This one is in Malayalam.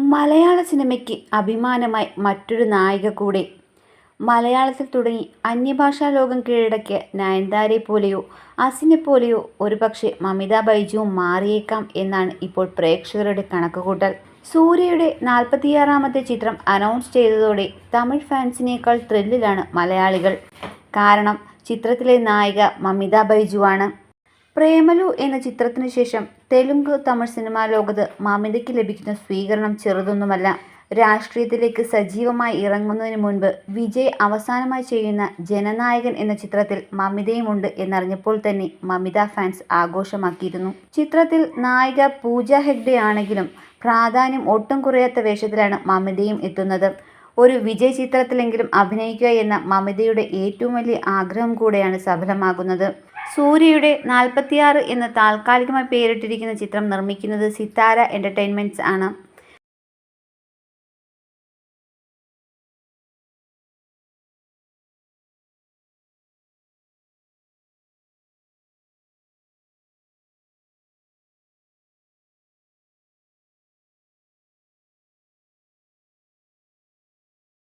മലയാള സിനിമയ്ക്ക് അഭിമാനമായി മറ്റൊരു നായിക കൂടെ മലയാളത്തിൽ തുടങ്ങി അന്യഭാഷാ ലോകം കീഴടക്കിയ നയൻതാരെ പോലെയോ അസിനെ പോലെയോ ഒരുപക്ഷേ മമിത ബൈജുവും മാറിയേക്കാം എന്നാണ് ഇപ്പോൾ പ്രേക്ഷകരുടെ കണക്കുകൂട്ടൽ. സൂര്യയുടെ നാൽപ്പത്തിയാറാമത്തെ ചിത്രം അനൗൺസ് ചെയ്തതോടെ തമിഴ് ഫാൻസിനേക്കാൾ ത്രില്ലിലാണ് മലയാളികൾ. കാരണം ചിത്രത്തിലെ നായിക മമിത ബൈജുവാണ്. പ്രേമലു എന്ന ചിത്രത്തിനു ശേഷം തെലുങ്ക്, തമിഴ് സിനിമാ ലോകത്ത് മമിതയ്ക്ക് ലഭിക്കുന്ന സ്വീകരണം ചെറുതൊന്നുമല്ല. രാഷ്ട്രീയത്തിലേക്ക് സജീവമായി ഇറങ്ങുന്നതിന് മുൻപ് വിജയ് അവസാനമായി ചെയ്യുന്ന ജനനായകൻ എന്ന ചിത്രത്തിൽ മമിതയുമുണ്ട് എന്നറിഞ്ഞപ്പോൾ തന്നെ മമിത ഫാൻസ് ആഘോഷമാക്കിയിരുന്നു. ചിത്രത്തിൽ നായിക പൂജ ഹെഗ്ഡെ ആണെങ്കിലും പ്രാധാന്യം ഒട്ടും കുറയാത്ത വേഷത്തിലാണ് മമിതയും എത്തുന്നത്. ഒരു വിജയ് ചിത്രത്തിലെങ്കിലും അഭിനയിക്കുക എന്ന മമിതയുടെ ഏറ്റവും വലിയ ആഗ്രഹം കൂടെയാണ് സഫലമാകുന്നത്. സൂര്യയുടെ നാൽപ്പത്തിയാറ് എന്ന് താൽക്കാലികമായി പേരിട്ടിരിക്കുന്ന ചിത്രം നിർമ്മിക്കുന്നത് സിത്താര എന്റർടൈൻമെന്റ്സ് ആണ്.